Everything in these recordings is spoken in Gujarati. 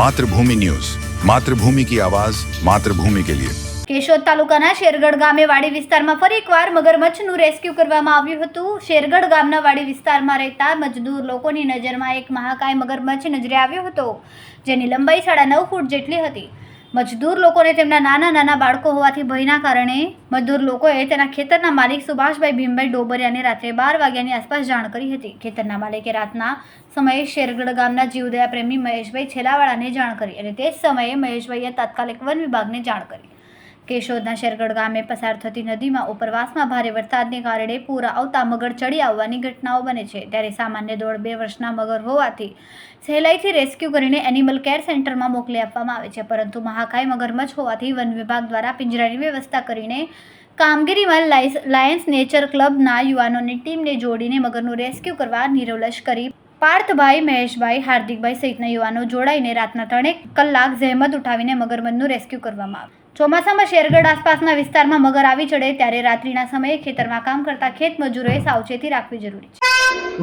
માતૃભૂમિ ન્યૂઝ. માતૃભૂમિ કી આવાઝ માતૃભૂમિ કે લિયે. કેશોદ તાલુકાના શેરગઢ ગામે વાડી વિસ્તારમાં ફરી એકવાર મગરમચ્છનું રેસ્ક્યુ કરવામાં આવ્યું હતું. શેરગઢ ગામના વાડી વિસ્તારમાં રહેતા મજદૂર લોકોની નજરમાં એક મહાકાય મગરમચ્છ નજરે આવ્યો હતો, જેની લંબાઈ સાડા નવ ફૂટ જેટલી હતી. મજદૂર લોકોને તેમના નાના નાના બાળકો હોવાથી ભયના કારણે મજદૂર લોકોએ તેના ખેતરના માલિક સુભાષભાઈ ભીમભાઈ ડોબરિયાને રાત્રે બાર વાગ્યાની આસપાસ જાણ કરી હતી. ખેતરના માલિકે રાતના સમયે શેરગઢ ગામના જીવદયા પ્રેમી મહેશભાઈ છેલાવાળાને જાણ કરી અને તે જ સમયે મહેશભાઈએ તાત્કાલિક વન વિભાગને જાણ કરી. કેશોદના શેરગઢ ગામે પસાર થતી નદીમાં ઉપરવાસમાં ભારે વરસાદને કારણે પૂર આવતા મગર ચડી આવવાની ઘટનાઓ બને છે. ત્યારે સામાન્ય દોઢ બે વર્ષના મગર હોવાથી સહેલાઈથી રેસ્ક્યુ કરીને એનિમલ કેર સેન્ટરમાં મોકલી આપવામાં આવે છે. પરંતુ મહાકાય મગરમચ્છ હોવાથી વન વિભાગ દ્વારા પિંજરાની વ્યવસ્થા કરીને કામગીરીમાં લાયન્સ નેચર ક્લબના યુવાનોની ટીમને જોડીને મગરનું રેસ્ક્યુ કરવા નિરવલશ લશ્કરી પાર્થભાઈ, મહેશભાઈ, હાર્દિકભાઈ સહિતના યુવાનો જોડાઈને રાતના ત્રણેક કલાક જહેમત ઉઠાવીને મગરમનનું રેસ્ક્યુ કરવામાં આવ્યું. ચોમાસામાં શેરગઢ આસપાસના વિસ્તારમાં મગર આવી ચડે ત્યારે રાત્રિના સમયે ખેતરમાં કામ કરતા ખેત મજૂરોએ સાવચેતી રાખવી જરૂરી છે.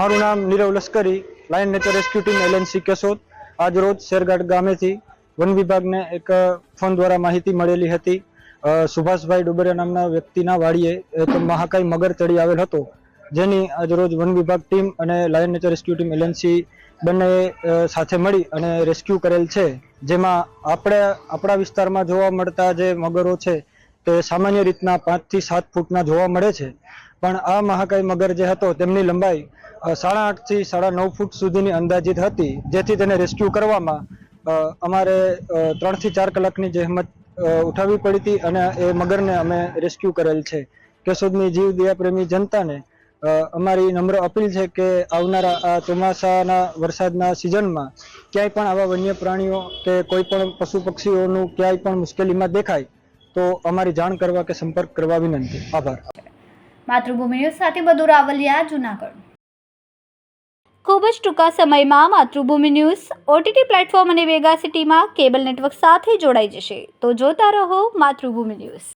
મારું નામ Nirav Lashkari lion nature rescue team LNC Keshod. આજ રોજ શેરઘાટ ગામેથી વન વિભાગને એક ફોન દ્વારા માહિતી મળેલી હતી. સુભાષભાઈ ડુબરિયા નામના વ્યક્તિના વાડીએ એક મહાકાય મગર ચડી આવેલ હતો. જેની આજરોજ વન વિભાગ ટીમ અને lion nature rescue team LNC બંને સાથે મળી અને રેસ્ક્યુ કરેલ છે. જેમાં આપણે, આપણા વિસ્તારમાં જોવા મળતા જે મગરો છે, તે સામાન્ય રીતના પાંચથી સાત ફૂટના જોવા મળે છે. પણ આ મહાકાય મગર જે હતો, તેમની લંબાઈ સાડા આઠથી સાડા નવ ફૂટ સુધીની અંદાજિત હતી. જેથી તેને રેસ્ક્યુ કરવામાં અમારે ત્રણથી ચાર કલાકની જહેમત ઉઠાવવી પડી હતી અને એ મગરને અમે રેસ્ક્યુ કરેલ છે. કેશોદની જીવ દયા પ્રેમી જનતાને અમારી નમ્ર અપીલ છે કે આવનારા આ ચોમાસાના વરસાદના સિઝનમાં ક્યાંય પણ આવા વન્ય પ્રાણીઓ કે કોઈ પણ પશુ પક્ષીઓનું ક્યાંય પણ મુશ્કેલીમાં દેખાય તો અમારી જાણ કરવા કે સંપર્ક કરવા વિનંતી. આભાર. માતૃભૂમિ ન્યૂઝ સાથે બધું રાવલિયા જુનાગઢ. ખૂબ જ ટૂંકા સમયમાં માતૃભૂમિ ન્યૂઝ ઓટીટી પ્લેટફોર્મ અને વેગા સિટીમાં કેબલ નેટવર્ક સાથે જોડાઈ જશે. તો જોતા રહો માતૃભૂમિ ન્યૂઝ.